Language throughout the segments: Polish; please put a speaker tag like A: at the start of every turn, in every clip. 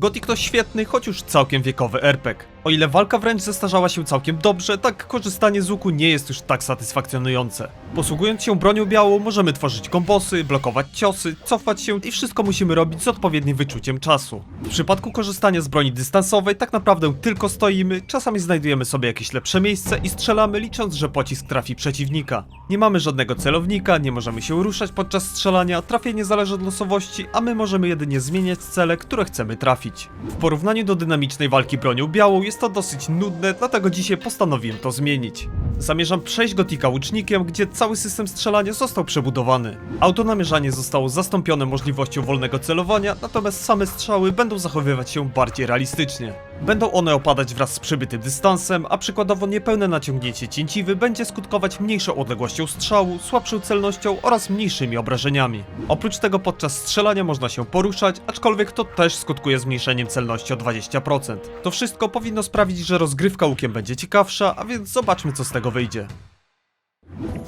A: Gothic to świetny, choć już całkiem wiekowy RPG. O ile walka wręcz zestarzała się całkiem dobrze, tak korzystanie z łuku nie jest już tak satysfakcjonujące. Posługując się bronią białą, możemy tworzyć kombosy, blokować ciosy, cofać się i wszystko musimy robić z odpowiednim wyczuciem czasu. W przypadku korzystania z broni dystansowej tak naprawdę tylko stoimy, czasami znajdujemy sobie jakieś lepsze miejsce i strzelamy licząc, że pocisk trafi przeciwnika. Nie mamy żadnego celownika, nie możemy się ruszać podczas strzelania, trafienie zależy od losowości, a my możemy jedynie zmieniać cele, które chcemy trafić. W porównaniu do dynamicznej walki bronią białą jest to dosyć nudne, dlatego dzisiaj postanowiłem to zmienić. Zamierzam przejść Gotika łucznikiem, gdzie cały system strzelania został przebudowany. Autonamierzanie zostało zastąpione możliwością wolnego celowania, natomiast same strzały będą zachowywać się bardziej realistycznie. Będą one opadać wraz z przybytym dystansem, a przykładowo niepełne naciągnięcie cięciwy będzie skutkować mniejszą odległością strzału, słabszą celnością oraz mniejszymi obrażeniami. Oprócz tego podczas strzelania można się poruszać, aczkolwiek to też skutkuje zmniejszeniem celności o 20%. To wszystko powinno sprawić, że rozgrywka łukiem będzie ciekawsza, a więc zobaczmy co z tego wyjdzie.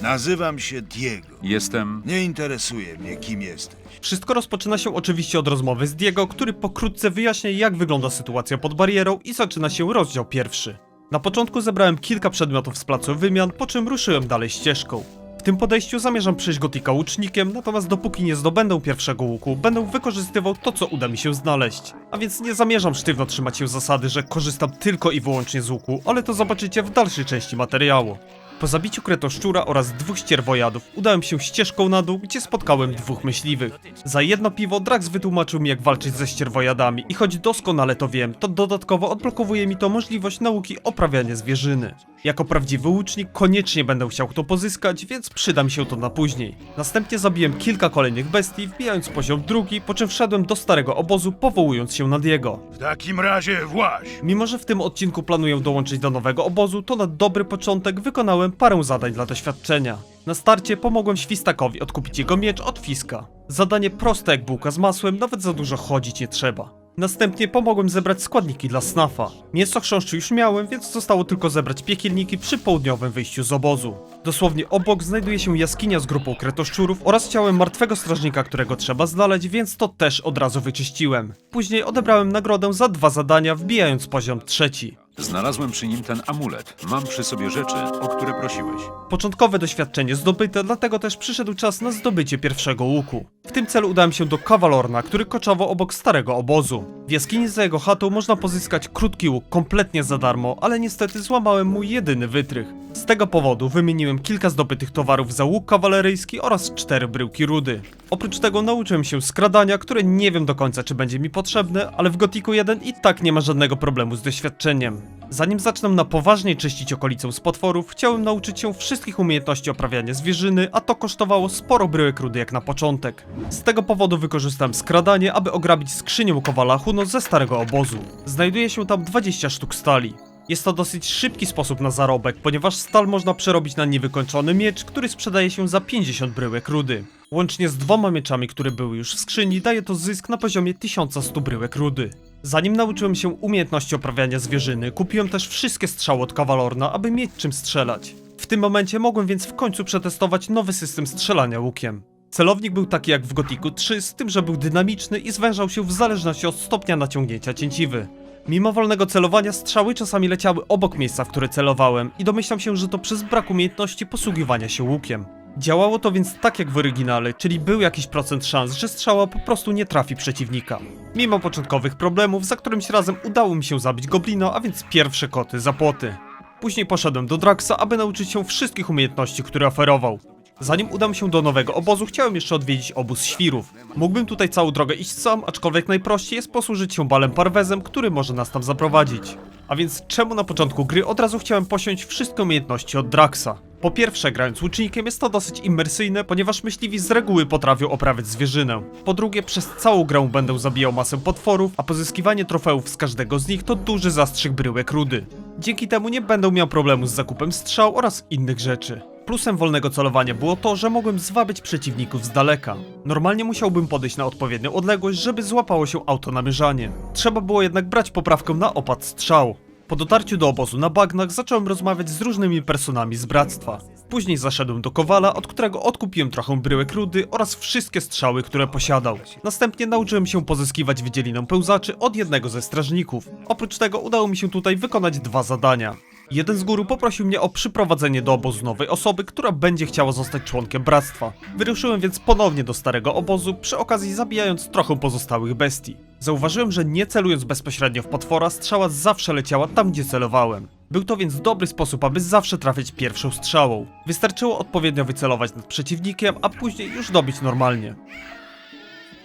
B: Nazywam się Diego.
C: Jestem.
B: Nie interesuje mnie, kim jesteś.
A: Wszystko rozpoczyna się oczywiście od rozmowy z Diego, który pokrótce wyjaśnia jak wygląda sytuacja pod barierą i zaczyna się rozdział pierwszy. Na początku zebrałem kilka przedmiotów z placu wymian, po czym ruszyłem dalej ścieżką. W tym podejściu zamierzam przejść gotika łucznikiem, natomiast dopóki nie zdobędę pierwszego łuku, będę wykorzystywał to, co uda mi się znaleźć. A więc nie zamierzam sztywno trzymać się zasady, że korzystam tylko i wyłącznie z łuku, ale to zobaczycie w dalszej części materiału. Po zabiciu kretoszczura oraz dwóch ścierwojadów udałem się ścieżką na dół, gdzie spotkałem dwóch myśliwych. Za jedno piwo Drax wytłumaczył mi jak walczyć ze ścierwojadami i choć doskonale to wiem, to dodatkowo odblokowuje mi to możliwość nauki oprawiania zwierzyny. Jako prawdziwy łucznik koniecznie będę chciał to pozyskać, więc przyda mi się to na później. Następnie zabiłem kilka kolejnych bestii, wbijając poziom drugi, po czym wszedłem do starego obozu, powołując się na Diego.
B: W takim razie właź!
A: Mimo, że w tym odcinku planuję dołączyć do nowego obozu, to na dobry początek wykonałem parę zadań dla doświadczenia. Na starcie pomogłem Świstakowi odkupić jego miecz od Fiska. Zadanie proste jak bułka z masłem, nawet za dużo chodzić nie trzeba. Następnie pomogłem zebrać składniki dla snafa. Mięso chrząszczu już miałem, więc zostało tylko zebrać piekielniki przy południowym wyjściu z obozu. Dosłownie obok znajduje się jaskinia z grupą kretoszczurów oraz ciałem martwego strażnika, którego trzeba znaleźć, więc to też od razu wyczyściłem. Później odebrałem nagrodę za dwa zadania, wbijając poziom trzeci.
C: Znalazłem przy nim ten amulet. Mam przy sobie rzeczy, o które prosiłeś.
A: Początkowe doświadczenie zdobyte, dlatego też przyszedł czas na zdobycie pierwszego łuku. W tym celu udałem się do Kawalorna, który koczował obok starego obozu. W jaskini za jego chatą można pozyskać krótki łuk kompletnie za darmo, ale niestety złamałem mój jedyny wytrych. Z tego powodu wymieniłem kilka zdobytych towarów za łuk kawaleryjski oraz cztery bryłki rudy. Oprócz tego nauczyłem się skradania, które nie wiem do końca czy będzie mi potrzebne, ale w Gotiku 1 i tak nie ma żadnego problemu z doświadczeniem. Zanim zacznę na poważnie czyścić okolicę z potworów, chciałem nauczyć się wszystkich umiejętności oprawiania zwierzyny, a to kosztowało sporo bryłek rudy jak na początek. Z tego powodu wykorzystałem skradanie, aby ograbić skrzynię Kowala Huno ze starego obozu. Znajduje się tam 20 sztuk stali. Jest to dosyć szybki sposób na zarobek, ponieważ stal można przerobić na niewykończony miecz, który sprzedaje się za 50 bryłek rudy. Łącznie z dwoma mieczami, które były już w skrzyni, daje to zysk na poziomie 1100 bryłek rudy. Zanim nauczyłem się umiejętności oprawiania zwierzyny, kupiłem też wszystkie strzały od Kawalorna, aby mieć czym strzelać. W tym momencie mogłem więc w końcu przetestować nowy system strzelania łukiem. Celownik był taki jak w Gotiku 3, z tym, że był dynamiczny i zwężał się w zależności od stopnia naciągnięcia cięciwy. Mimo wolnego celowania strzały czasami leciały obok miejsca, w które celowałem i domyślam się, że to przez brak umiejętności posługiwania się łukiem. Działało to więc tak jak w oryginale, czyli był jakiś procent szans, że strzała po prostu nie trafi przeciwnika. Mimo początkowych problemów, za którymś razem udało mi się zabić goblina, a więc pierwsze koty za płoty. Później poszedłem do Draxa, aby nauczyć się wszystkich umiejętności, które oferował. Zanim udam się do nowego obozu, chciałem jeszcze odwiedzić obóz świrów. Mógłbym tutaj całą drogę iść sam, aczkolwiek najprościej jest posłużyć się balem parwezem, który może nas tam zaprowadzić. A więc czemu na początku gry od razu chciałem posiąść wszystkie umiejętności od Draxa? Po pierwsze, grając łucznikiem jest to dosyć imersyjne, ponieważ myśliwi z reguły potrafią oprawiać zwierzynę. Po drugie, przez całą grę będę zabijał masę potworów, a pozyskiwanie trofeów z każdego z nich to duży zastrzyk bryłek rudy. Dzięki temu nie będę miał problemu z zakupem strzał oraz innych rzeczy. Plusem wolnego celowania było to, że mogłem zwabić przeciwników z daleka. Normalnie musiałbym podejść na odpowiednią odległość, żeby złapało się autonamierzanie. Trzeba było jednak brać poprawkę na opad strzał. Po dotarciu do obozu na bagnach zacząłem rozmawiać z różnymi personami z bractwa. Później zaszedłem do Kowala, od którego odkupiłem trochę bryłek rudy oraz wszystkie strzały, które posiadał. Następnie nauczyłem się pozyskiwać wydzielinę pełzaczy od jednego ze strażników. Oprócz tego udało mi się tutaj wykonać dwa zadania. Jeden z guru poprosił mnie o przyprowadzenie do obozu nowej osoby, która będzie chciała zostać członkiem bractwa. Wyruszyłem więc ponownie do starego obozu, przy okazji zabijając trochę pozostałych bestii. Zauważyłem, że nie celując bezpośrednio w potwora, strzała zawsze leciała tam, gdzie celowałem. Był to więc dobry sposób, aby zawsze trafić pierwszą strzałą. Wystarczyło odpowiednio wycelować nad przeciwnikiem, a później już dobić normalnie.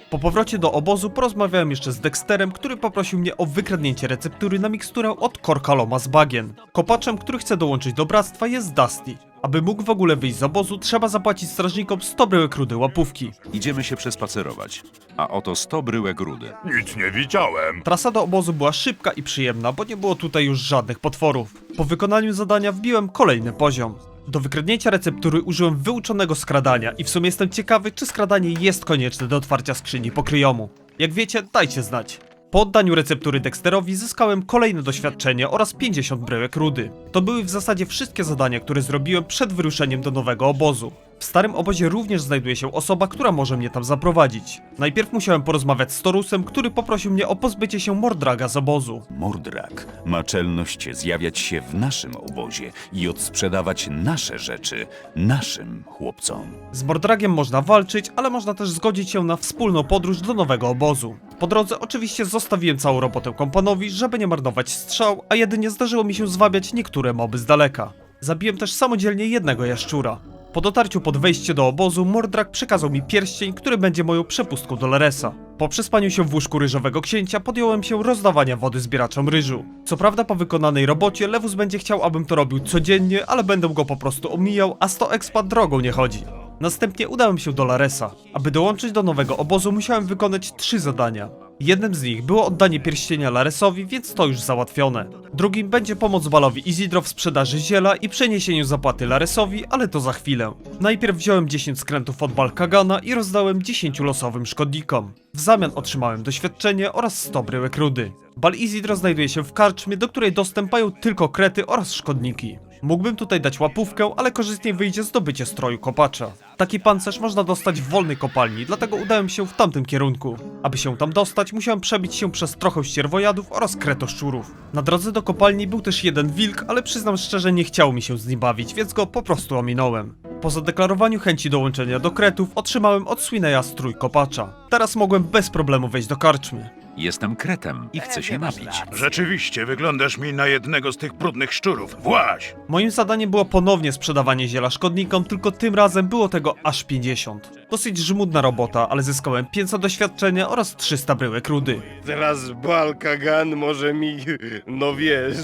A: Po powrocie do obozu porozmawiałem jeszcze z Dexterem, który poprosił mnie o wykradnięcie receptury na miksturę od Korkaloma z bagien. Kopaczem, który chce dołączyć do bractwa jest Dusty. Aby mógł w ogóle wyjść z obozu, trzeba zapłacić strażnikom 100 bryłek rudy łapówki.
C: Idziemy się przespacerować. A oto 100 bryłek rudy.
B: Nic nie widziałem.
A: Trasa do obozu była szybka i przyjemna, bo nie było tutaj już żadnych potworów. Po wykonaniu zadania wbiłem kolejny poziom. Do wykradnięcia receptury użyłem wyuczonego skradania i w sumie jestem ciekawy, czy skradanie jest konieczne do otwarcia skrzyni pokryjomu. Jak wiecie, dajcie znać. Po oddaniu receptury Dexterowi zyskałem kolejne doświadczenie oraz 50 bryłek rudy. To były w zasadzie wszystkie zadania, które zrobiłem przed wyruszeniem do nowego obozu. W starym obozie również znajduje się osoba, która może mnie tam zaprowadzić. Najpierw musiałem porozmawiać z Torusem, który poprosił mnie o pozbycie się Mordraga z obozu.
D: Mordrak ma czelność zjawiać się w naszym obozie i odsprzedawać nasze rzeczy naszym chłopcom.
A: Z Mordragiem można walczyć, ale można też zgodzić się na wspólną podróż do nowego obozu. Po drodze oczywiście zostawiłem całą robotę kompanowi, żeby nie marnować strzał, a jedynie zdarzyło mi się zwabiać niektóre moby z daleka. Zabiłem też samodzielnie jednego jaszczura. Po dotarciu pod wejście do obozu, Mordrak przekazał mi pierścień, który będzie moją przepustką do Laresa. Po przespaniu się w łóżku ryżowego księcia podjąłem się rozdawania wody zbieraczom ryżu. Co prawda po wykonanej robocie Lewus będzie chciał, abym to robił codziennie, ale będę go po prostu omijał, a 100 expa drogą nie chodzi. Następnie udałem się do Laresa. Aby dołączyć do nowego obozu musiałem wykonać trzy zadania. Jednym z nich było oddanie pierścienia Laresowi, więc to już załatwione. Drugim będzie pomoc Balowi Izidro w sprzedaży ziela i przeniesieniu zapłaty Laresowi, ale to za chwilę. Najpierw wziąłem 10 skrętów od Balkagana i rozdałem 10 losowym szkodnikom. W zamian otrzymałem doświadczenie oraz 100 bryłek rudy. Bal Izidro znajduje się w karczmie, do której dostęp mają tylko krety oraz szkodniki. Mógłbym tutaj dać łapówkę, ale korzystniej wyjdzie zdobycie stroju kopacza. Taki pancerz można dostać w wolnej kopalni, dlatego udałem się w tamtym kierunku. Aby się tam dostać, musiałem przebić się przez trochę ścierwojadów oraz kretoszczurów. Na drodze do kopalni był też jeden wilk, ale przyznam szczerze, nie chciało mi się z nim bawić, więc go po prostu ominąłem. Po zadeklarowaniu chęci dołączenia do kretów, otrzymałem od Swineya strój kopacza. Teraz mogłem bez problemu wejść do karczmy.
C: Jestem kretem i chcę się napić.
B: Rzeczywiście, wyglądasz mi na jednego z tych brudnych szczurów. Właź!
A: Moim zadaniem było ponownie sprzedawanie ziela szkodnikom, tylko tym razem było tego aż 50. Dosyć żmudna robota, ale zyskałem 500 doświadczenia oraz 300 bryłek rudy.
E: Teraz Balkagan może mi, no wiesz.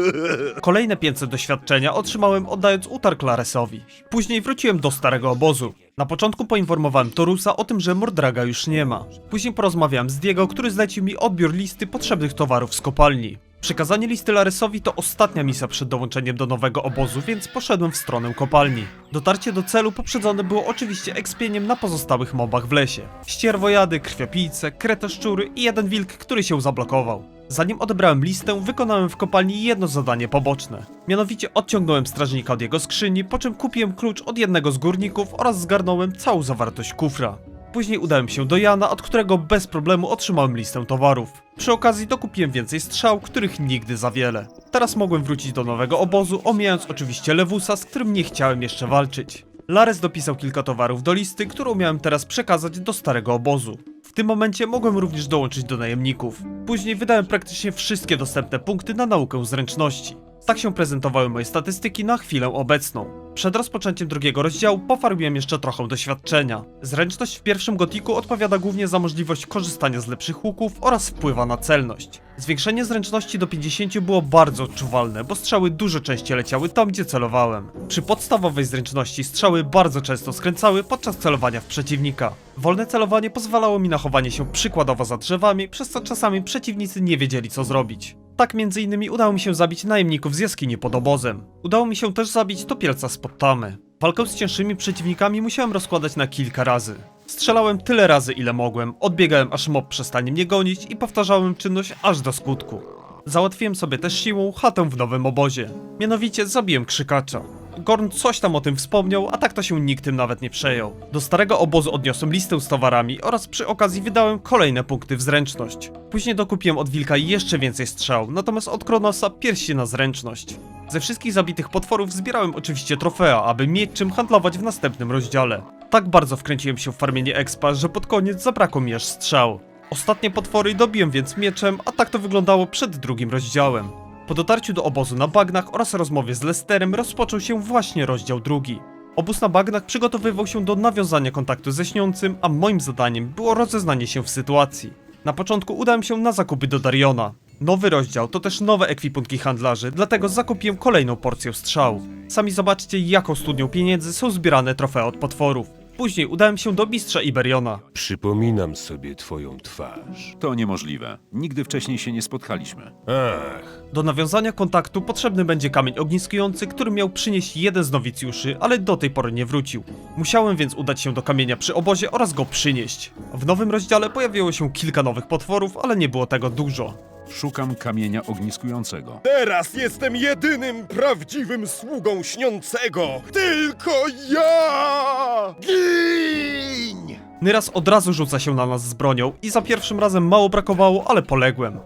A: Kolejne 500 doświadczenia otrzymałem oddając utarg Laresowi. Później wróciłem do starego obozu. Na początku poinformowałem Torusa o tym, że Mordraga już nie ma. Później porozmawiałem z Diego, który zlecił mi odbiór listy potrzebnych towarów z kopalni. Przekazanie listy Laresowi to ostatnia misja przed dołączeniem do nowego obozu, więc poszedłem w stronę kopalni. Dotarcie do celu poprzedzone było oczywiście ekspieniem na pozostałych mobach w lesie. Ścierwojady, krwiopijce, kretoszczury i jeden wilk, który się zablokował. Zanim odebrałem listę, wykonałem w kopalni jedno zadanie poboczne. Mianowicie odciągnąłem strażnika od jego skrzyni, po czym kupiłem klucz od jednego z górników oraz zgarnąłem całą zawartość kufra. Później udałem się do Jana, od którego bez problemu otrzymałem listę towarów. Przy okazji dokupiłem więcej strzał, których nigdy za wiele. Teraz mogłem wrócić do nowego obozu, omijając oczywiście Lewusa, z którym nie chciałem jeszcze walczyć. Lares dopisał kilka towarów do listy, którą miałem teraz przekazać do starego obozu. W tym momencie mogłem również dołączyć do najemników. Później wydałem praktycznie wszystkie dostępne punkty na naukę zręczności. Tak się prezentowały moje statystyki na chwilę obecną. Przed rozpoczęciem drugiego rozdziału pofarbiłem jeszcze trochę doświadczenia. Zręczność w pierwszym gotiku odpowiada głównie za możliwość korzystania z lepszych łuków oraz wpływa na celność. Zwiększenie zręczności do 50 było bardzo odczuwalne, bo strzały dużo częściej leciały tam, gdzie celowałem. Przy podstawowej zręczności strzały bardzo często skręcały podczas celowania w przeciwnika. Wolne celowanie pozwalało mi na chowanie się przykładowo za drzewami, przez co czasami przeciwnicy nie wiedzieli co zrobić. Tak między innymi udało mi się zabić najemników z jaskini pod obozem. Udało mi się też zabić topielca spod tamy. Walkę z cięższymi przeciwnikami musiałem rozkładać na kilka razy. Strzelałem tyle razy ile mogłem, odbiegałem aż mob przestanie mnie gonić i powtarzałem czynność aż do skutku. Załatwiłem sobie też siłą chatę w nowym obozie. Mianowicie zabiłem krzykacza. Gorn coś tam o tym wspomniał, a tak to się nikt tym nawet nie przejął. Do starego obozu odniosłem listę z towarami oraz przy okazji wydałem kolejne punkty w zręczność. Później dokupiłem od wilka jeszcze więcej strzał, natomiast od Kronosa pierści na zręczność. Ze wszystkich zabitych potworów zbierałem oczywiście trofea, aby mieć czym handlować w następnym rozdziale. Tak bardzo wkręciłem się w farmienie expa, że pod koniec zabrakło mi aż strzał. Ostatnie potwory dobiłem więc mieczem, a tak to wyglądało przed drugim rozdziałem. Po dotarciu do obozu na bagnach oraz rozmowie z Lesterem rozpoczął się właśnie rozdział drugi. Obóz na bagnach przygotowywał się do nawiązania kontaktu ze śniącym, a moim zadaniem było rozeznanie się w sytuacji. Na początku udałem się na zakupy do Dariona. Nowy rozdział to też nowe ekwipunki handlarzy, dlatego zakupiłem kolejną porcję strzał. Sami zobaczcie jaką studnią pieniędzy są zbierane trofea od potworów. Później udałem się do mistrza Iberiona.
F: Przypominam sobie twoją twarz.
C: To niemożliwe. Nigdy wcześniej się nie spotkaliśmy.
F: Ach,
A: Do nawiązania kontaktu potrzebny będzie kamień ogniskujący, który miał przynieść jeden z nowicjuszy, ale do tej pory nie wrócił. Musiałem więc udać się do kamienia przy obozie oraz go przynieść. W nowym rozdziale pojawiło się kilka nowych potworów, ale nie było tego dużo.
C: Szukam kamienia ogniskującego.
E: Teraz jestem jedynym prawdziwym sługą śniącego! Tylko ja! Gin!
A: Nyras od razu rzuca się na nas z bronią i za pierwszym razem mało brakowało, ale poległem.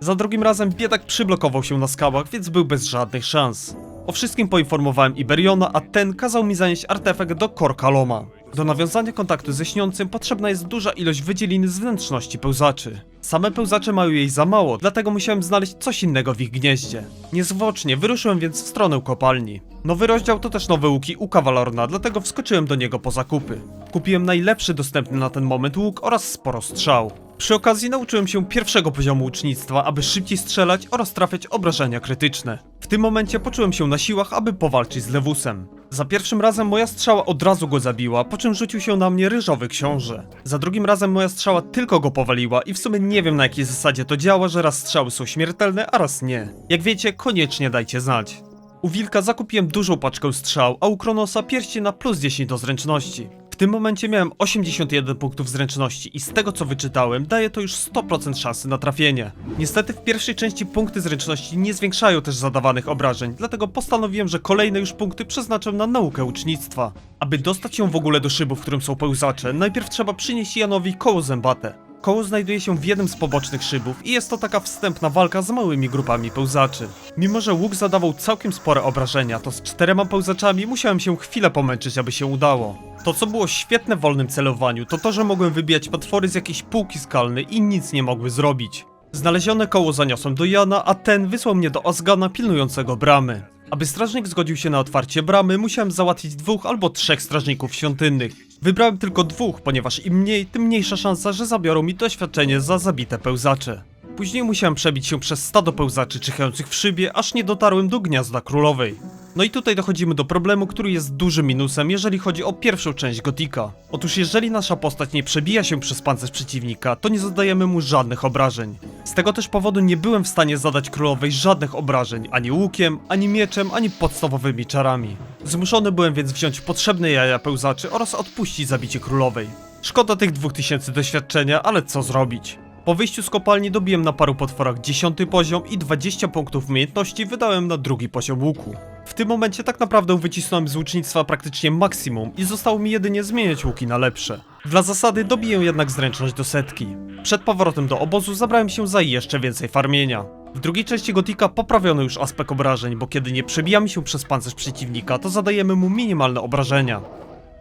A: Za drugim razem biedak przyblokował się na skałach, więc był bez żadnych szans. O wszystkim poinformowałem Iberiona, a ten kazał mi zanieść artefakt do Korkaloma. Do nawiązania kontaktu ze śniącym potrzebna jest duża ilość wydzieliny z wnętrzności pełzaczy. Same pełzacze mają jej za mało, dlatego musiałem znaleźć coś innego w ich gnieździe. Niezwłocznie wyruszyłem więc w stronę kopalni. Nowy rozdział to też nowe łuki u Kawalorna, dlatego wskoczyłem do niego po zakupy. Kupiłem najlepszy dostępny na ten moment łuk oraz sporo strzał. Przy okazji nauczyłem się pierwszego poziomu łucznictwa, aby szybciej strzelać oraz trafiać obrażenia krytyczne. Tym momencie poczułem się na siłach, aby powalczyć z Lewusem. Za pierwszym razem moja strzała od razu go zabiła, po czym rzucił się na mnie ryżowy książę. Za drugim razem moja strzała tylko go powaliła i w sumie nie wiem na jakiej zasadzie to działa, że raz strzały są śmiertelne, a raz nie. Jak wiecie, koniecznie dajcie znać. U Wilka zakupiłem dużą paczkę strzał, a u Kronosa pierścień na plus 10 do zręczności. Tym momencie miałem 81 punktów zręczności i z tego co wyczytałem, daje to już 100% szansy na trafienie. Niestety w pierwszej części punkty zręczności nie zwiększają też zadawanych obrażeń, dlatego postanowiłem, że kolejne już punkty przeznaczę na naukę ucznictwa. Aby dostać się w ogóle do szybu, w którym są pełzacze, najpierw trzeba przynieść Janowi koło zębate. Koło znajduje się w jednym z pobocznych szybów i jest to taka wstępna walka z małymi grupami pełzaczy. Mimo, że łuk zadawał całkiem spore obrażenia, to z czterema pełzaczami musiałem się chwilę pomęczyć, aby się udało. To, co było świetne w wolnym celowaniu, to to, że mogłem wybijać potwory z jakiejś półki skalnej i nic nie mogły zrobić. Znalezione koło zaniosłem do Jana, a ten wysłał mnie do Azgana pilnującego bramy. Aby strażnik zgodził się na otwarcie bramy, musiałem załatwić dwóch albo trzech strażników świątynnych. Wybrałem tylko dwóch, ponieważ im mniej, tym mniejsza szansa, że zabiorą mi doświadczenie za zabite pełzacze. Później musiałem przebić się przez stado pełzaczy czyhających w szybie, aż nie dotarłem do gniazda królowej. No i tutaj dochodzimy do problemu, który jest dużym minusem, jeżeli chodzi o pierwszą część Gotika. Otóż jeżeli nasza postać nie przebija się przez pancerz przeciwnika, to nie zadajemy mu żadnych obrażeń. Z tego też powodu nie byłem w stanie zadać królowej żadnych obrażeń, ani łukiem, ani mieczem, ani podstawowymi czarami. Zmuszony byłem więc wziąć potrzebne jaja pełzaczy oraz odpuścić zabicie królowej. Szkoda tych 2000 doświadczenia, ale co zrobić? Po wyjściu z kopalni dobiłem na paru potworach 10 poziom i 20 punktów umiejętności wydałem na drugi poziom łuku. W tym momencie tak naprawdę wycisnąłem z łucznictwa praktycznie maksimum i zostało mi jedynie zmieniać łuki na lepsze. Dla zasady dobiję jednak zręczność do setki. Przed powrotem do obozu zabrałem się za jeszcze więcej farmienia. W drugiej części Gotika poprawiono już aspekt obrażeń, bo kiedy nie przebijamy się przez pancerz przeciwnika, to zadajemy mu minimalne obrażenia.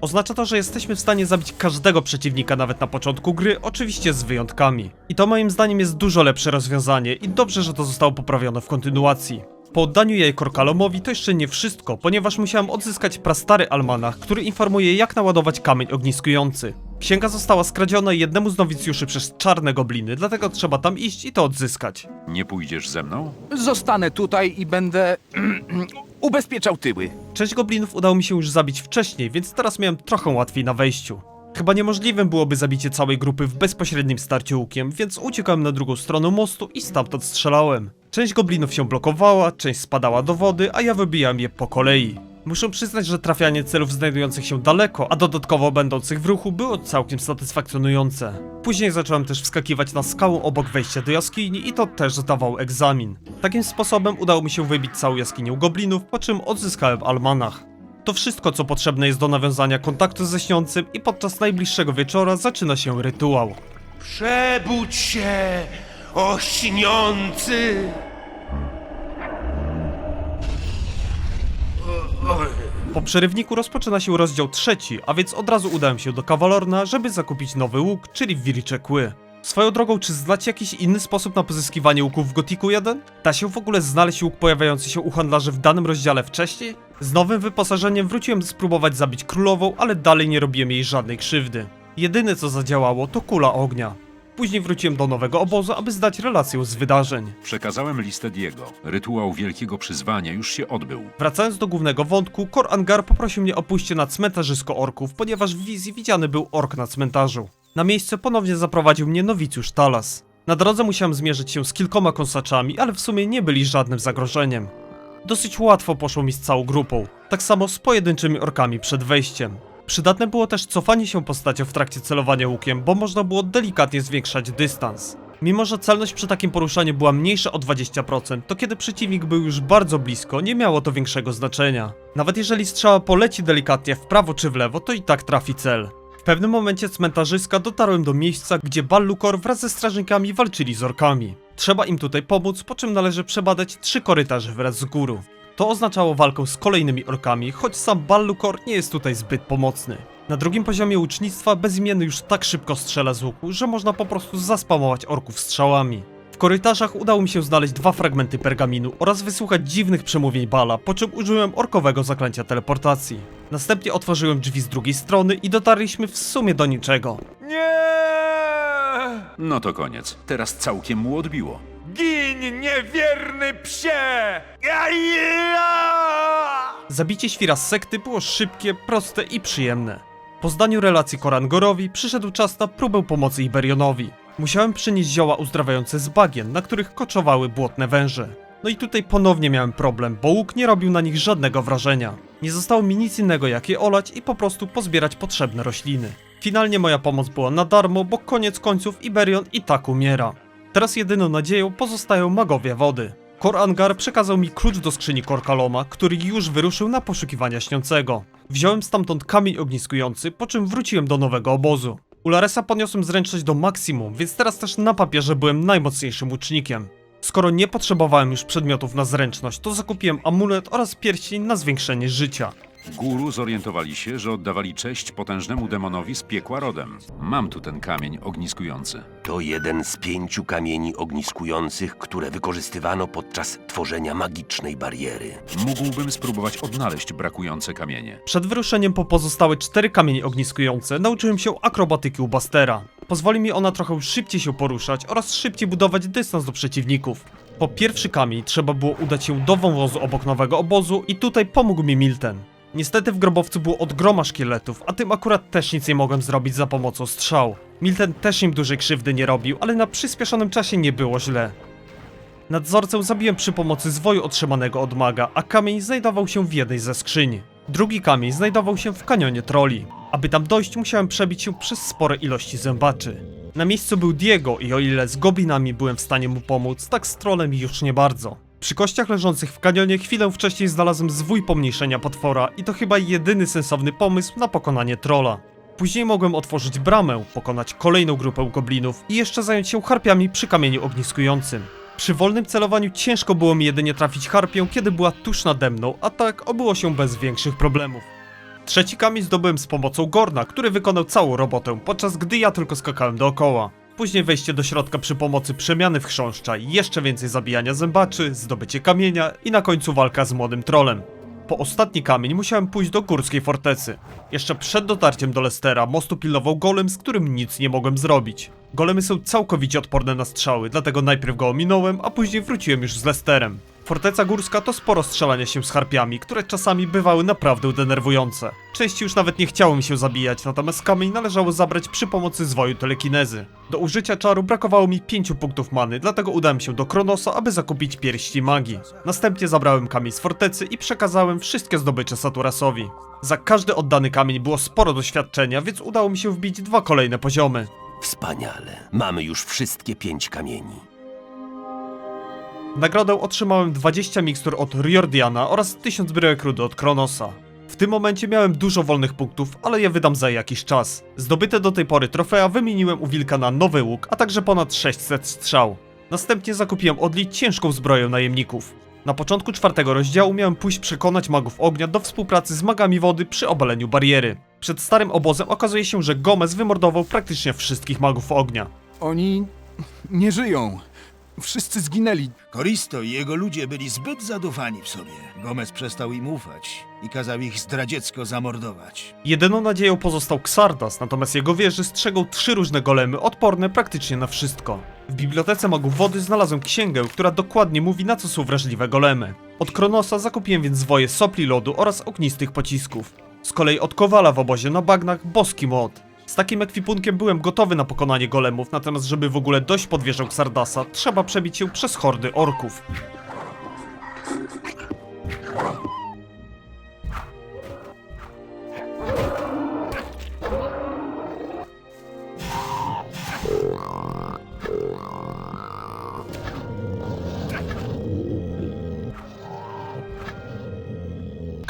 A: Oznacza to, że jesteśmy w stanie zabić każdego przeciwnika nawet na początku gry, oczywiście z wyjątkami. I to moim zdaniem jest dużo lepsze rozwiązanie i dobrze, że to zostało poprawione w kontynuacji. Po oddaniu jej Korkalomowi to jeszcze nie wszystko, ponieważ musiałem odzyskać prastary almanach, który informuje jak naładować kamień ogniskujący. Księga została skradziona jednemu z nowicjuszy przez czarne gobliny, dlatego trzeba tam iść i to odzyskać.
C: Nie pójdziesz ze mną?
G: Zostanę tutaj i będę ubezpieczał tyły.
A: Część goblinów udało mi się już zabić wcześniej, więc teraz miałem trochę łatwiej na wejściu. Chyba niemożliwym byłoby zabicie całej grupy w bezpośrednim starciu łukiem, więc uciekałem na drugą stronę mostu i stamtąd strzelałem. Część goblinów się blokowała, część spadała do wody, a ja wybijałem je po kolei. Muszę przyznać, że trafianie celów znajdujących się daleko, a dodatkowo będących w ruchu było całkiem satysfakcjonujące. Później zacząłem też wskakiwać na skałę obok wejścia do jaskini i to też zdawał egzamin. Takim sposobem udało mi się wybić całą jaskinię goblinów, po czym odzyskałem almanach. To wszystko, co potrzebne jest do nawiązania kontaktu ze śniącym i podczas najbliższego wieczora zaczyna się rytuał.
H: Przebudź się, o śniący!
A: Po przerywniku rozpoczyna się rozdział trzeci, a więc od razu udałem się do Kawalorna, żeby zakupić nowy łuk, czyli Wilicze Kły. Swoją drogą, czy znacie jakiś inny sposób na pozyskiwanie łuków w Gotiku 1? Da się w ogóle znaleźć łuk pojawiający się u handlarzy w danym rozdziale wcześniej? Z nowym wyposażeniem wróciłem spróbować zabić królową, ale dalej nie robiłem jej żadnej krzywdy. Jedyne co zadziałało to kula ognia. Później wróciłem do nowego obozu, aby zdać relację z wydarzeń.
C: Przekazałem listę Diego. Rytuał wielkiego przyzwania już się odbył.
A: Wracając do głównego wątku, Kor Angar poprosił mnie o pójście na cmentarzysko orków, ponieważ w wizji widziany był ork na cmentarzu. Na miejsce ponownie zaprowadził mnie nowicjusz Talas. Na drodze musiałem zmierzyć się z kilkoma kąsaczami, ale w sumie nie byli żadnym zagrożeniem. Dosyć łatwo poszło mi z całą grupą, tak samo z pojedynczymi orkami przed wejściem. Przydatne było też cofanie się postacią w trakcie celowania łukiem, bo można było delikatnie zwiększać dystans. Mimo, że celność przy takim poruszaniu była mniejsza o 20%, to kiedy przeciwnik był już bardzo blisko, nie miało to większego znaczenia. Nawet jeżeli strzała poleci delikatnie w prawo czy w lewo, to i tak trafi cel. W pewnym momencie cmentarzyska dotarłem do miejsca, gdzie Ballukor wraz ze strażnikami walczyli z orkami. Trzeba im tutaj pomóc, po czym należy przebadać trzy korytarze wraz z górą. To oznaczało walkę z kolejnymi orkami, choć sam Ballukor nie jest tutaj zbyt pomocny. Na drugim poziomie łucznictwa bezimienny już tak szybko strzela z łuku, że można po prostu zaspamować orków strzałami. W korytarzach udało mi się znaleźć dwa fragmenty pergaminu oraz wysłuchać dziwnych przemówień Bala, po czym użyłem orkowego zaklęcia teleportacji. Następnie otworzyłem drzwi z drugiej strony i dotarliśmy w sumie do niczego.
G: Nie!
C: No to koniec. Teraz całkiem mu odbiło.
G: Gin, niewierny psie!
A: Zabicie świra z sekty było szybkie, proste i przyjemne. Po zdaniu relacji Korangorowi przyszedł czas na próbę pomocy Iberionowi. Musiałem przynieść zioła uzdrawiające z bagien, na których koczowały błotne węże. No i tutaj ponownie miałem problem, bo łuk nie robił na nich żadnego wrażenia. Nie zostało mi nic innego jak je olać i po prostu pozbierać potrzebne rośliny. Finalnie moja pomoc była na darmo, bo koniec końców Iberion i tak umiera. Teraz jedyną nadzieją pozostają magowie wody. Kor Angar przekazał mi klucz do skrzyni Korkaloma, który już wyruszył na poszukiwania śniącego. Wziąłem stamtąd kamień ogniskujący, po czym wróciłem do nowego obozu. U Laresa podniosłem zręczność do maksimum, więc teraz też na papierze byłem najmocniejszym łucznikiem. Skoro nie potrzebowałem już przedmiotów na zręczność, to zakupiłem amulet oraz pierścień na zwiększenie życia.
C: Guru zorientowali się, że oddawali cześć potężnemu demonowi z piekła rodem. Mam tu ten kamień ogniskujący.
H: To jeden z pięciu kamieni ogniskujących, które wykorzystywano podczas tworzenia magicznej bariery.
C: Mógłbym spróbować odnaleźć brakujące kamienie.
A: Przed wyruszeniem po pozostałe cztery kamienie ogniskujące nauczyłem się akrobatyki u Bastera. Pozwoli mi ona trochę szybciej się poruszać oraz szybciej budować dystans do przeciwników. Po pierwszy kamień trzeba było udać się do wąwozu obok nowego obozu i tutaj pomógł mi Milten. Niestety w grobowcu było od groma szkieletów, a tym akurat też nic nie mogłem zrobić za pomocą strzał. Milten też im dużej krzywdy nie robił, ale na przyspieszonym czasie nie było źle. Nadzorcę zabiłem przy pomocy zwoju otrzymanego od maga, a kamień znajdował się w jednej ze skrzyni. Drugi kamień znajdował się w kanionie troli. Aby tam dojść, musiałem przebić się przez spore ilości zębaczy. Na miejscu był Diego i o ile z goblinami byłem w stanie mu pomóc, tak z trolem już nie bardzo. Przy kościach leżących w kanionie chwilę wcześniej znalazłem zwój pomniejszenia potwora i to chyba jedyny sensowny pomysł na pokonanie trola. Później mogłem otworzyć bramę, pokonać kolejną grupę goblinów i jeszcze zająć się harpiami przy kamieniu ogniskującym. Przy wolnym celowaniu ciężko było mi jedynie trafić harpię, kiedy była tuż nade mną, a tak obyło się bez większych problemów. Trzeci kamień zdobyłem z pomocą Gorna, który wykonał całą robotę, podczas gdy ja tylko skakałem dookoła. Później wejście do środka przy pomocy przemiany w chrząszcza jeszcze więcej zabijania zębaczy, zdobycie kamienia i na końcu walka z młodym trolem. Po ostatni kamień musiałem pójść do górskiej fortecy. Jeszcze przed dotarciem do Lestera mostu pilnował golem, z którym nic nie mogłem zrobić. Golemy są całkowicie odporne na strzały, dlatego najpierw go ominąłem, a później wróciłem już z Lesterem. Forteca górska to sporo strzelania się z harpiami, które czasami bywały naprawdę denerwujące. Częściej już nawet nie chciało mi się zabijać, natomiast kamień należało zabrać przy pomocy zwoju telekinezy. Do użycia czaru brakowało mi 5 punktów many, dlatego udałem się do Kronosa, aby zakupić pierści magii. Następnie zabrałem kamień z fortecy i przekazałem wszystkie zdobycze Saturasowi. Za każdy oddany kamień było sporo doświadczenia, więc udało mi się wbić dwa kolejne poziomy.
H: Wspaniale. Mamy już wszystkie pięć kamieni.
A: Nagrodę otrzymałem 20 mikstur od Riordiana oraz 1000 bryłek rudy od Kronosa. W tym momencie miałem dużo wolnych punktów, ale je wydam za jakiś czas. Zdobyte do tej pory trofea wymieniłem u Wilka na nowy łuk, a także ponad 600 strzał. Następnie zakupiłem od Lee ciężką zbroję najemników. Na początku czwartego rozdziału miałem pójść przekonać magów ognia do współpracy z magami wody przy obaleniu bariery. Przed starym obozem okazuje się, że Gomez wymordował praktycznie wszystkich magów ognia.
G: Oni nie żyją. Wszyscy zginęli.
I: Koristo i jego ludzie byli zbyt zadufani w sobie. Gomez przestał im ufać i kazał ich zdradziecko zamordować.
A: Jedyną nadzieją pozostał Xardas, natomiast jego wieży strzegą trzy różne golemy odporne praktycznie na wszystko. W bibliotece magów wody znalazłem księgę, która dokładnie mówi na co są wrażliwe golemy. Od Kronosa zakupiłem więc zwoje sopli lodu oraz ognistych pocisków. Z kolei od Kowala w obozie na bagnach boski młot. Z takim ekwipunkiem byłem gotowy na pokonanie golemów, natomiast żeby w ogóle dojść pod wieżę Xardasa, trzeba przebić się przez hordy orków.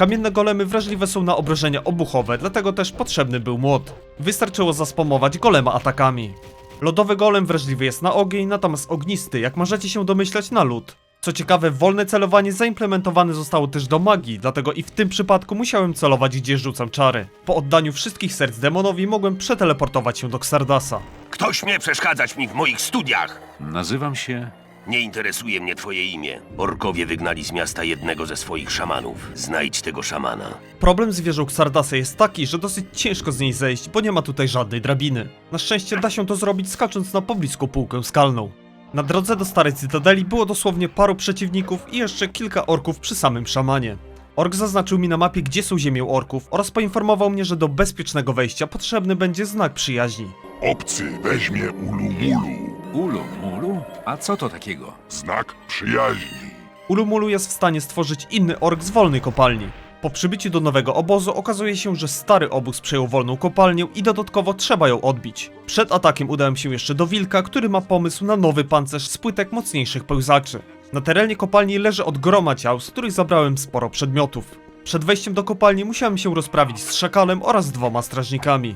A: Kamienne golemy wrażliwe są na obrażenia obuchowe, dlatego też potrzebny był młot. Wystarczyło zaspamować golema atakami. Lodowy golem wrażliwy jest na ogień, natomiast ognisty, jak możecie się domyślać, na lód. Co ciekawe, wolne celowanie zaimplementowane zostało też do magii, dlatego i w tym przypadku musiałem celować gdzie rzucam czary. Po oddaniu wszystkich serc demonowi mogłem przeteleportować się do Xardasa.
H: Kto śmie przeszkadzać mi w moich studiach?
C: Nazywam się...
H: Nie interesuje mnie twoje imię. Orkowie wygnali z miasta jednego ze swoich szamanów. Znajdź tego szamana.
A: Problem z wieżą Xardasa jest taki, że dosyć ciężko z niej zejść, bo nie ma tutaj żadnej drabiny. Na szczęście da się to zrobić skacząc na pobliską półkę skalną. Na drodze do starej cytadeli było dosłownie paru przeciwników i jeszcze kilka orków przy samym szamanie. Ork zaznaczył mi na mapie, gdzie są ziemię orków oraz poinformował mnie, że do bezpiecznego wejścia potrzebny będzie znak przyjaźni.
B: Obcy weźmie Ulumulu.
C: Ulu, mulu? A co to takiego?
B: Znak przyjaźni.
A: Ulumulu jest w stanie stworzyć inny ork z wolnej kopalni. Po przybyciu do nowego obozu okazuje się, że stary obóz przejął wolną kopalnię i dodatkowo trzeba ją odbić. Przed atakiem udałem się jeszcze do Wilka, który ma pomysł na nowy pancerz z płytek mocniejszych pełzaczy. Na terenie kopalni leży od groma ciał, z których zabrałem sporo przedmiotów. Przed wejściem do kopalni musiałem się rozprawić z szakalem oraz dwoma strażnikami.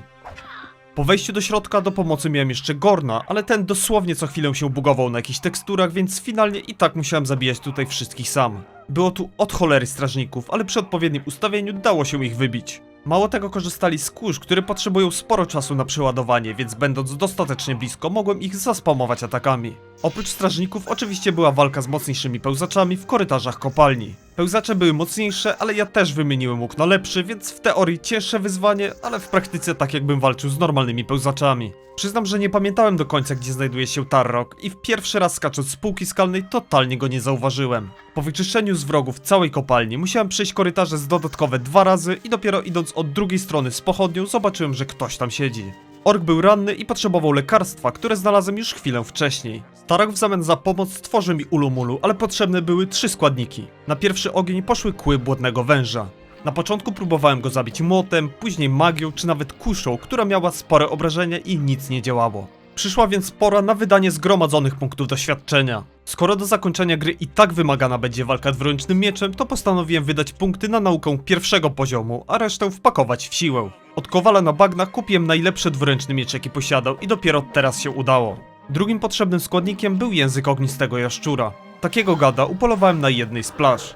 A: Po wejściu do środka do pomocy miałem jeszcze Gorna, ale ten dosłownie co chwilę się bugował na jakichś teksturach, więc finalnie i tak musiałem zabijać tutaj wszystkich sam. Było tu od cholery strażników, ale przy odpowiednim ustawieniu dało się ich wybić. Mało tego korzystali z kurz, które potrzebują sporo czasu na przeładowanie, więc będąc dostatecznie blisko mogłem ich zaspamować atakami. Oprócz strażników oczywiście była walka z mocniejszymi pełzaczami w korytarzach kopalni. Pełzacze były mocniejsze, ale ja też wymieniłem łuk na lepszy, więc w teorii cięższe wyzwanie, ale w praktyce tak jakbym walczył z normalnymi pełzaczami. Przyznam, że nie pamiętałem do końca gdzie znajduje się Tarrok i w pierwszy raz skacząc z półki skalnej totalnie go nie zauważyłem. Po wyczyszczeniu z wrogów całej kopalni musiałem przejść korytarze z dodatkowe dwa razy i dopiero idąc od drugiej strony z pochodnią zobaczyłem, że ktoś tam siedzi. Ork był ranny i potrzebował lekarstwa, które znalazłem już chwilę wcześniej. Tarok w zamian za pomoc stworzył mi ulumulu, ale potrzebne były trzy składniki. Na pierwszy ogień poszły kły błodnego węża. Na początku próbowałem go zabić młotem, później magią czy nawet kuszą, która miała spore obrażenia i nic nie działało. Przyszła więc pora na wydanie zgromadzonych punktów doświadczenia. Skoro do zakończenia gry i tak wymagana będzie walka dwuręcznym mieczem, to postanowiłem wydać punkty na naukę pierwszego poziomu, a resztę wpakować w siłę. Od Kowala na bagnach kupiłem najlepszy dwuręczny miecz jaki posiadał i dopiero teraz się udało. Drugim potrzebnym składnikiem był język ognistego jaszczura. Takiego gada upolowałem na jednej z plaż.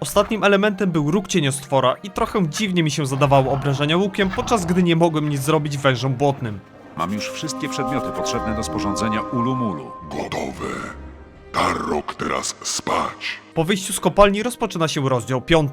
A: Ostatnim elementem był róg cieniostwora i trochę dziwnie mi się zadawało obrażenia łukiem, podczas gdy nie mogłem nic zrobić wężem błotnym.
C: Mam już wszystkie przedmioty potrzebne do sporządzenia ulu mulu.
B: Gotowe. Tarrok teraz spać.
A: Po wyjściu z kopalni rozpoczyna się rozdział 5.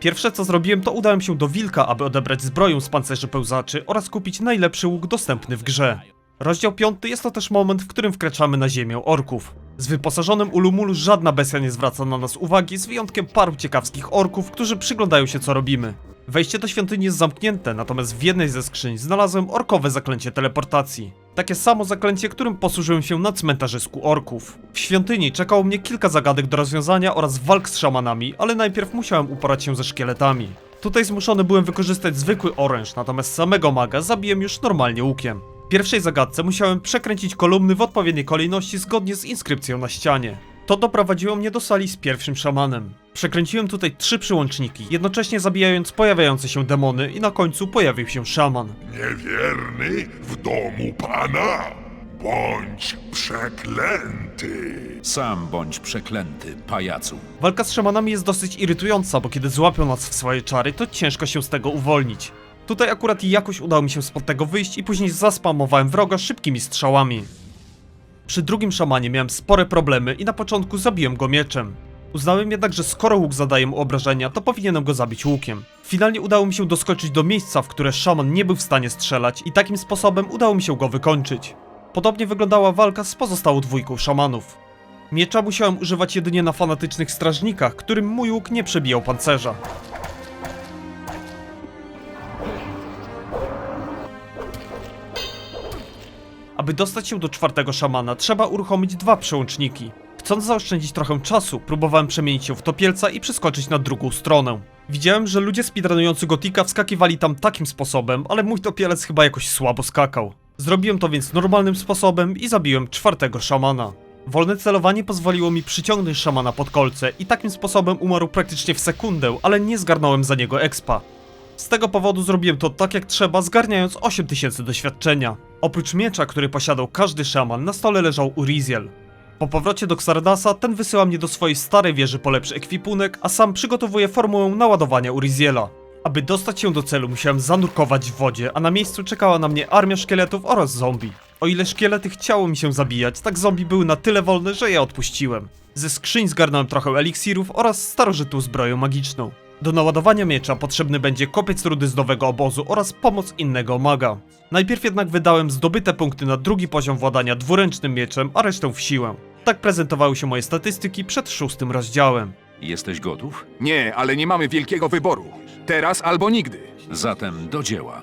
A: Pierwsze co zrobiłem to udałem się do wilka, aby odebrać zbroję z pancerzy pełzaczy oraz kupić najlepszy łuk dostępny w grze. Rozdział 5 jest to też moment, w którym wkraczamy na ziemię orków. Z wyposażonym Ulumulu żadna bestia nie zwraca na nas uwagi, z wyjątkiem paru ciekawskich orków, którzy przyglądają się co robimy. Wejście do świątyni jest zamknięte, natomiast w jednej ze skrzyń znalazłem orkowe zaklęcie teleportacji. Takie samo zaklęcie, którym posłużyłem się na cmentarzysku orków. W świątyni czekało mnie kilka zagadek do rozwiązania oraz walk z szamanami, ale najpierw musiałem uporać się ze szkieletami. Tutaj zmuszony byłem wykorzystać zwykły oręż, natomiast samego maga zabiłem już normalnie łukiem. W pierwszej zagadce musiałem przekręcić kolumny w odpowiedniej kolejności zgodnie z inskrypcją na ścianie. To doprowadziło mnie do sali z pierwszym szamanem. Przekręciłem tutaj trzy przyłączniki, jednocześnie zabijając pojawiające się demony i na końcu pojawił się szaman.
J: Niewierny w domu pana? Bądź przeklęty.
C: Sam bądź przeklęty, pajacu.
A: Walka z szamanami jest dosyć irytująca, bo kiedy złapią nas w swoje czary, to ciężko się z tego uwolnić. Tutaj akurat jakoś udało mi się spod tego wyjść i później zaspamowałem wroga szybkimi strzałami. Przy drugim szamanie miałem spore problemy i na początku zabiłem go mieczem. Uznałem jednak, że skoro łuk zadaje mu obrażenia, to powinienem go zabić łukiem. Finalnie udało mi się doskoczyć do miejsca, w które szaman nie był w stanie strzelać i takim sposobem udało mi się go wykończyć. Podobnie wyglądała walka z pozostałą dwójką szamanów. Miecza musiałem używać jedynie na fanatycznych strażnikach, którym mój łuk nie przebijał pancerza. Aby dostać się do czwartego szamana, trzeba uruchomić dwa przełączniki. Chcąc zaoszczędzić trochę czasu, próbowałem przemienić się w topielca i przeskoczyć na drugą stronę. Widziałem, że ludzie speedrunujący Gotika wskakiwali tam takim sposobem, ale mój topielec chyba jakoś słabo skakał. Zrobiłem to więc normalnym sposobem i zabiłem czwartego szamana. Wolne celowanie pozwoliło mi przyciągnąć szamana pod kolce i takim sposobem umarł praktycznie w sekundę, ale nie zgarnąłem za niego expa. Z tego powodu zrobiłem to tak jak trzeba, zgarniając 8000 doświadczenia. Oprócz miecza, który posiadał każdy szaman, na stole leżał Uriziel. Po powrocie do Xardasa, ten wysyła mnie do swojej starej wieży po lepszy ekwipunek, a sam przygotowuje formułę naładowania Uriziela. Aby dostać się do celu, musiałem zanurkować w wodzie, a na miejscu czekała na mnie armia szkieletów oraz zombie. O ile szkielety chciało mi się zabijać, tak zombie były na tyle wolne, że je odpuściłem. Ze skrzyń zgarnąłem trochę eliksirów oraz starożytną zbroję magiczną. Do naładowania miecza potrzebny będzie kopiec rudy z nowego obozu oraz pomoc innego maga. Najpierw jednak wydałem zdobyte punkty na drugi poziom władania dwuręcznym mieczem, a resztę w siłę. Tak prezentowały się moje statystyki przed szóstym rozdziałem.
C: Jesteś gotów?
G: Nie, ale nie mamy wielkiego wyboru. Teraz albo nigdy.
C: Zatem do dzieła.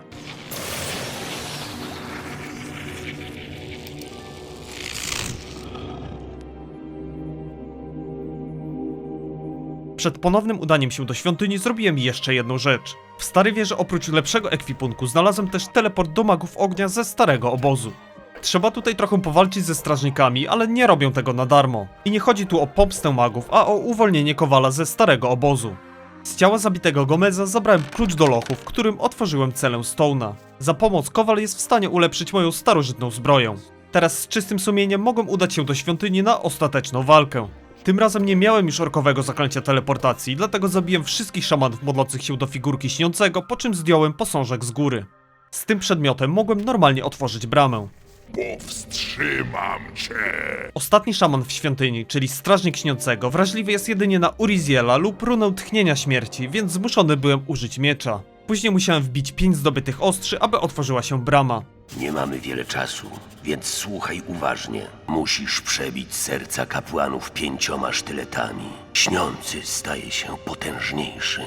A: Przed ponownym udaniem się do świątyni zrobiłem jeszcze jedną rzecz. W starej wieży oprócz lepszego ekwipunku znalazłem też teleport do magów ognia ze starego obozu. Trzeba tutaj trochę powalczyć ze strażnikami, ale nie robią tego na darmo. I nie chodzi tu o pomstę magów, a o uwolnienie Kowala ze starego obozu. Z ciała zabitego Gomeza zabrałem klucz do lochu, w którym otworzyłem celę Stone'a. Za pomoc Kowal jest w stanie ulepszyć moją starożytną zbroję. Teraz z czystym sumieniem mogłem udać się do świątyni na ostateczną walkę. Tym razem nie miałem już orkowego zaklęcia teleportacji, dlatego zabiłem wszystkich szamanów modlących się do figurki śniącego, po czym zdjąłem posążek z góry. Z tym przedmiotem mogłem normalnie otworzyć bramę.
J: Powstrzymam cię.
A: Ostatni szaman w świątyni, czyli strażnik śniącego, wrażliwy jest jedynie na Uriziela lub runę tchnienia śmierci, więc zmuszony byłem użyć miecza. Później musiałem wbić pięć zdobytych ostrzy, aby otworzyła się brama.
H: Nie mamy wiele czasu, więc słuchaj uważnie. Musisz przebić serca kapłanów pięcioma sztyletami. Śniący staje się potężniejszy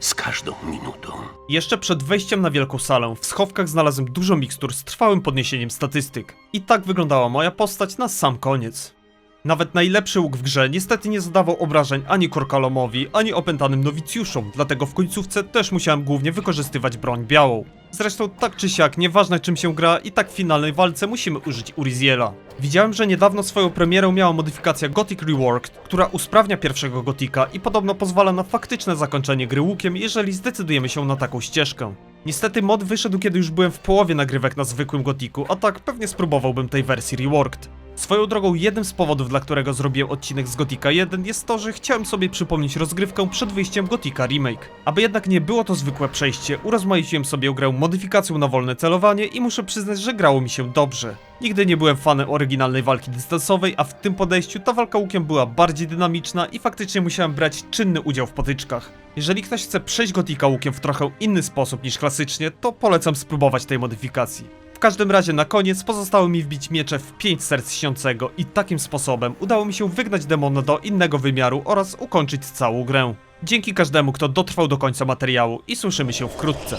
H: z każdą minutą.
A: Jeszcze przed wejściem na wielką salę w schowkach znalazłem dużo mikstur z trwałym podniesieniem statystyk. I tak wyglądała moja postać na sam koniec. Nawet najlepszy łuk w grze niestety nie zadawał obrażeń ani Korkalomowi, ani opętanym nowicjuszom, dlatego w końcówce też musiałem głównie wykorzystywać broń białą. Zresztą tak czy siak, nieważne czym się gra, i tak w finalnej walce musimy użyć Uriziela. Widziałem, że niedawno swoją premierę miała modyfikacja Gothic Reworked, która usprawnia pierwszego Gotika i podobno pozwala na faktyczne zakończenie gry łukiem, jeżeli zdecydujemy się na taką ścieżkę. Niestety mod wyszedł kiedy już byłem w połowie nagrywek na zwykłym Gotiku, a tak pewnie spróbowałbym tej wersji Reworked. Swoją drogą jednym z powodów, dla którego zrobiłem odcinek z Gotika 1 jest to, że chciałem sobie przypomnieć rozgrywkę przed wyjściem Gotika Remake. Aby jednak nie było to zwykłe przejście, urozmaiciłem sobie grę modyfikacją na wolne celowanie i muszę przyznać, że grało mi się dobrze. Nigdy nie byłem fanem oryginalnej walki dystansowej, a w tym podejściu ta walka łukiem była bardziej dynamiczna i faktycznie musiałem brać czynny udział w potyczkach. Jeżeli ktoś chce przejść Gotika łukiem w trochę inny sposób niż klasycznie, to polecam spróbować tej modyfikacji. Każdym razie na koniec pozostało mi wbić miecze w 5 serc śniącego i takim sposobem udało mi się wygnać demona do innego wymiaru oraz ukończyć całą grę. Dzięki każdemu, kto dotrwał do końca materiału i słyszymy się wkrótce.